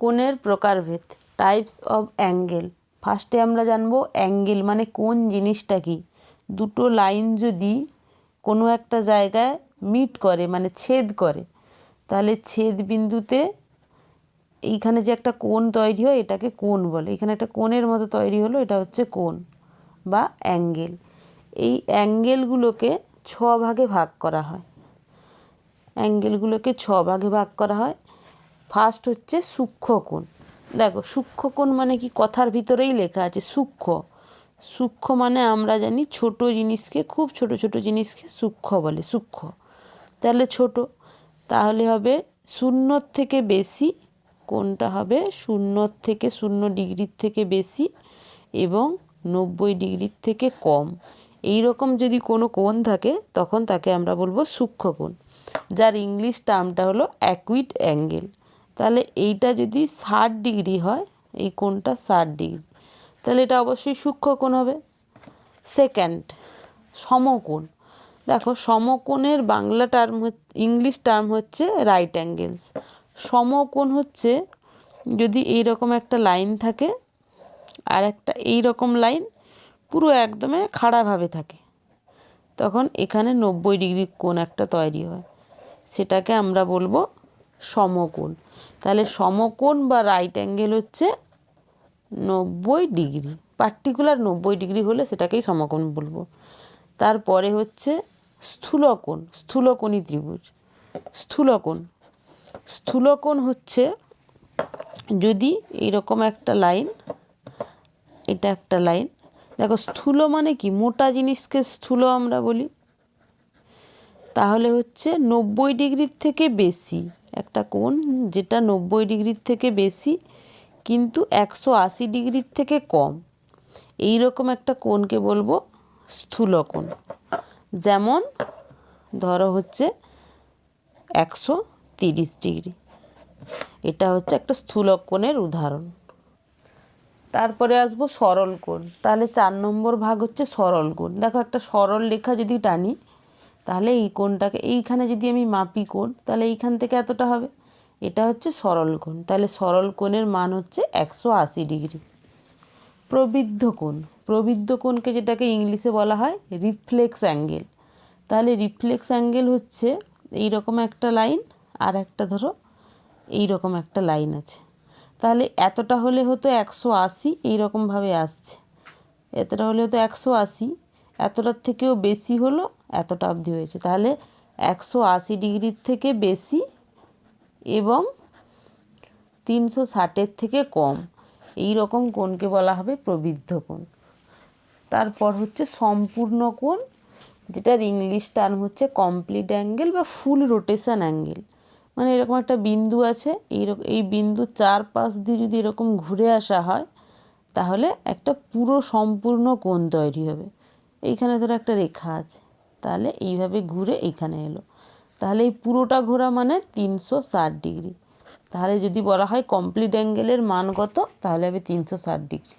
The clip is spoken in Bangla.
কোণের প্রকারভেদ টাইপস অফ অ্যাঙ্গেল ফার্স্টে আমরা জানব অ্যাঙ্গেল মানে কোন জিনিসটা কি। দুটো লাইন যদি কোনো একটা জায়গায় মিট করে মানে ছেদ করে, তাহলে ছেদ বিন্দুতে এইখানে যে একটা কোণ তৈরি হয়, এটাকে কোণ বলে। এখানে একটা কোণের মতো তৈরি হলো, এটা হচ্ছে কোণ বা অ্যাঙ্গেল এই অ্যাঙ্গেলগুলোকে ছ ভাগে ভাগ করা হয়। অ্যাঙ্গেলগুলোকে ছ ভাগে ভাগ করা হয়। ফার্স্ট হচ্ছে সূক্ষ্মকোণ দেখো সূক্ষ্মকোণ মানে কি? কথার ভিতরেই লেখা আছে সূক্ষ্ম। সূক্ষ্ম মানে আমরা জানি ছোট জিনিসকে খুব ছোট ছোট জিনিসকে সূক্ষ্ম বলে, সূক্ষ্ম। তাহলে ছোট, তাহলে হবে শূন্যর থেকে বেশি কোনটা হবে শূন্যর থেকে শূন্য ডিগ্রির থেকে বেশি এবং নব্বই ডিগ্রির থেকে কম। এই রকম যদি কোনো কোণ থাকে, তখন তাকে আমরা বলব সূক্ষ্মকোণ যার ইংলিশ টার্মটা হলো অ্যাকুইট অ্যাঙ্গেল তাহলে এইটা যদি ষাট ডিগ্রি হয়, এই কোণটা ষাট ডিগ্রি। তাহলে এটা অবশ্যই সূক্ষ্মকোণ হবে। সেকেন্ড, সমকোণ। দেখো, সমকোণের বাংলা টার্ম ইংলিশ টার্ম হচ্ছে রাইট অ্যাঙ্গেলস। সমকোণ হচ্ছে যদি এই রকম একটা লাইন থাকে, আর একটা এই রকম লাইন পুরো একদমে খাড়াভাবে থাকে, তখন এখানে নব্বই ডিগ্রি কোণ একটা তৈরি হয়। সেটাকে আমরা বলব সমকোণ। তাহলে সমকোণ বা রাইট অ্যাঙ্গেল হচ্ছে নব্বই ডিগ্রি। পার্টিকুলার নব্বই ডিগ্রি হলে সেটাকেই সমকোণ বলব। তারপরে হচ্ছে স্থূলকোণ, স্থূলকোণী ত্রিভুজ। স্থূলকোণ। স্থূলকোণ হচ্ছে যদি এইরকম একটা লাইন এটা একটা লাইন দেখো স্থূল মানে কি? মোটা জিনিসকে স্থূল আমরা বলি। তাহলে হচ্ছে নব্বই ডিগ্রির থেকে বেশি। একটা কোণ, যেটা নব্বই ডিগ্রির থেকে বেশি, কিন্তু একশো আশি ডিগ্রির থেকে কম। এই রকম একটা কোণকে বলব স্থূল কোণ। যেমন ধরো হচ্ছে একশো তিরিশ ডিগ্রি। এটা হচ্ছে একটা স্থূল কোণের উদাহরণ। তারপরে আসব সরল কোণ। তাহলে চার নম্বর ভাগ হচ্ছে সরল কোণ। দেখো একটা সরল রেখা যদি টানি তাহলে এই কোণটাকে, এইখানে যদি আমি মাপি কোণ, তাহলে এইখান থেকে এতটা হবে? এটা হচ্ছে সরল কোণ। তাহলে সরল কোণের মান হচ্ছে একশো আশি ডিগ্রি। প্রবৃদ্ধ কোণ। প্রবৃদ্ধ কোণকে যেটাকে ইংলিশে বলা হয় রিফ্লেক্স অ্যাঙ্গেল। তাহলে রিফ্লেক্স অ্যাঙ্গেল হচ্ছে এই রকম একটা লাইন, আর একটা ধরো এই রকম একটা লাইন আছে। তাহলে এতটা হলে হতো একশো আশি, এইরকমভাবে আসছে। এতটা হলে হতো একশো আশি। এতটার থেকেও বেশি হলো এতটা অবধি হয়েছে। তাহলে একশো আশি ডিগ্রির থেকে বেশি এবং তিনশো ষাটের থেকে কম। এই রকম কোণকে বলা হবে প্রবৃদ্ধ কোণ। তারপর হচ্ছে সম্পূর্ণ কোণ, যেটার ইংলিশ টার্ম হচ্ছে কমপ্লিট অ্যাঙ্গেল বা ফুল রোটেশন অ্যাঙ্গেল মানে এরকম একটা বিন্দু আছে এই এই বিন্দু চারপাশ দিয়ে যদি এরকম ঘুরে আসা হয়, তাহলে একটা পুরো সম্পূর্ণ কোণ তৈরি হবে। এইখানে ধরো একটা রেখা আছে। তাহলে এইভাবে ঘুরে এইখানে এলো। তাহলে এই পুরোটা ঘোরা মানে তিনশো ষাট ডিগ্রি। তাহলে যদি বলা হয় কমপ্লিট অ্যাঙ্গেলের মান কত? তাহলে হবে তিনশো ষাট ডিগ্রি।